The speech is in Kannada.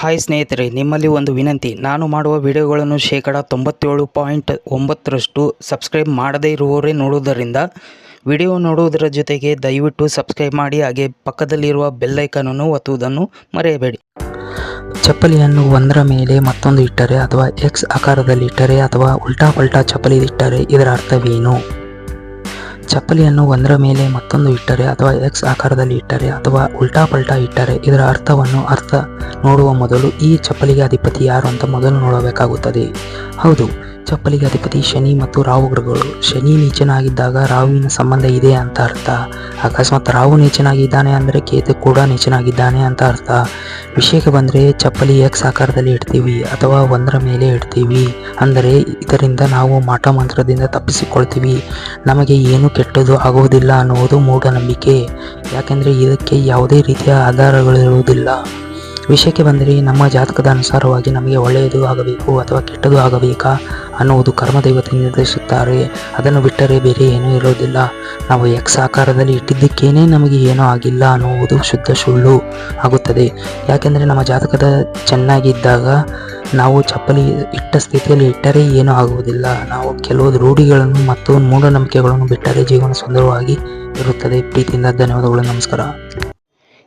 ಹಾಯ್ ಸ್ನೇಹಿತರೆ, ನಿಮ್ಮಲ್ಲಿ ಒಂದು ವಿನಂತಿ. ನಾನು ಮಾಡುವ ವಿಡಿಯೋಗಳನ್ನು ಶೇಕಡ ತೊಂಬತ್ತೇಳು ಪಾಯಿಂಟ್ ಒಂಬತ್ತರಷ್ಟು ಸಬ್ಸ್ಕ್ರೈಬ್ ಮಾಡದೇ ಇರುವವರೇ ನೋಡುವುದರಿಂದ ವಿಡಿಯೋ ನೋಡುವುದರ ಜೊತೆಗೆ ದಯವಿಟ್ಟು ಸಬ್ಸ್ಕ್ರೈಬ್ ಮಾಡಿ, ಹಾಗೆ ಪಕ್ಕದಲ್ಲಿರುವ ಬೆಲ್ಲೈಕನನ್ನು ಒತ್ತುವುದನ್ನು ಮರೆಯಬೇಡಿ. ಚಪ್ಪಲಿಯನ್ನು ಒಂದರ ಮೇಲೆ ಮತ್ತೊಂದು ಇಟ್ಟರೆ ಅಥವಾ ಎಕ್ಸ್ ಆಕಾರದಲ್ಲಿ ಇಟ್ಟರೆ ಅಥವಾ ಉಲ್ಟಾ ಪಲ್ಟಾ ಚಪ್ಪಲಿ ಇಟ್ಟರೆ ಇದರ ಅರ್ಥವೇನು? ಚಪ್ಪಲಿಯನ್ನು ಒಂದರ ಮೇಲೆ ಮತ್ತೊಂದು ಇಟ್ಟರೆ ಅಥವಾ ಎಕ್ಸ್ ಆಕಾರದಲ್ಲಿ ಇಟ್ಟರೆ ಅಥವಾ ಉಲ್ಟಾ ಪಲ್ಟಾ ಇಟ್ಟರೆ ಇದರ ಅರ್ಥವನ್ನು ಅರ್ಥ ನೋಡುವ ಮೊದಲು ಈ ಚಪ್ಪಲಿಗೆ ಅಧಿಪತಿ ಯಾರು ಅಂತ ಮೊದಲು ನೋಡಬೇಕಾಗುತ್ತದೆ. ಹೌದು, ಚಪ್ಪಲಿಗೆ ಅಧಿಪತಿ ಶನಿ ಮತ್ತು ರಾಹು ಗ್ರಹಗಳು. ಶನಿ ನೀಚನಾಗಿದ್ದಾಗ ರಾಹುವಿನ ಸಂಬಂಧ ಇದೆ ಅಂತ ಅರ್ಥ. ಅಕಸ್ಮಾತ್ ರಾಹು ನೀಚನಾಗಿದ್ದಾನೆ ಅಂದರೆ ಕೇತು ಕೂಡ ನೀಚನಾಗಿದ್ದಾನೆ ಅಂತ ಅರ್ಥ. ವಿಷಯಕ್ಕೆ ಬಂದರೆ ಚಪ್ಪಲಿ ಎಕ್ಸ್ ಆಕಾರದಲ್ಲಿ ಇಡ್ತೀವಿ ಅಥವಾ ಒಂದರ ಮೇಲೆ ಇಡ್ತೀವಿ. ಅಂದರೆ ಇದರಿಂದ ನಾವು ಮಾಟ ಮಂತ್ರದಿಂದ ತಪ್ಪಿಸಿಕೊಳ್ತೀವಿ. ನಮಗೆ ಏನು ಕೆಟ್ಟದ್ದು ಆಗುವುದಿಲ್ಲ ಅನ್ನುವುದು ಮೂಢನಂಬಿಕೆ. ಯಾಕೆಂದರೆ ಇದಕ್ಕೆ ಯಾವುದೇ ರೀತಿಯ ಆಧಾರಗಳಿರುವುದಿಲ್ಲ. ವಿಷಯಕ್ಕೆ ಬಂದರೆ ನಮ್ಮ ಜಾತಕದ ಅನುಸಾರವಾಗಿ ನಮಗೆ ಒಳ್ಳೆಯದು ಆಗಬೇಕು ಅಥವಾ ಕೆಟ್ಟದು ಆಗಬೇಕಾ ಅನ್ನುವುದು ಕರ್ಮದೇವತೆ ನಿರ್ಧರಿಸುತ್ತಾರೆ ಅದನ್ನು ಬಿಟ್ಟರೆ ಬೇರೆ ಏನೂ ಇರೋದಿಲ್ಲ ನಾವು ಎಕ್ಸ್ ಆಕಾರದಲ್ಲಿ ಇಟ್ಟಿದ್ದಕ್ಕೇನೆ ನಮಗೆ ಏನೂ ಆಗಿಲ್ಲ ಅನ್ನುವುದು ಶುದ್ಧ ಸುಳ್ಳು ಆಗುತ್ತದೆ. ಯಾಕೆಂದರೆ ನಮ್ಮ ಜಾತಕದ ಚೆನ್ನಾಗಿದ್ದಾಗ ನಾವು ಚಪ್ಪಲಿ ಇಟ್ಟ ಸ್ಥಿತಿಯಲ್ಲಿ ಇಟ್ಟರೆ ಏನೂ ಆಗುವುದಿಲ್ಲ. ನಾವು ಕೆಲವು ರೂಢಿಗಳನ್ನು ಮತ್ತು ಮೂಢನಂಬಿಕೆಗಳನ್ನು ಬಿಟ್ಟರೆ ಜೀವನ ಸುಂದರವಾಗಿ ಇರುತ್ತದೆ. ಪ್ರೀತಿಯಿಂದ ಧನ್ಯವಾದಗಳು. ನಮಸ್ಕಾರ.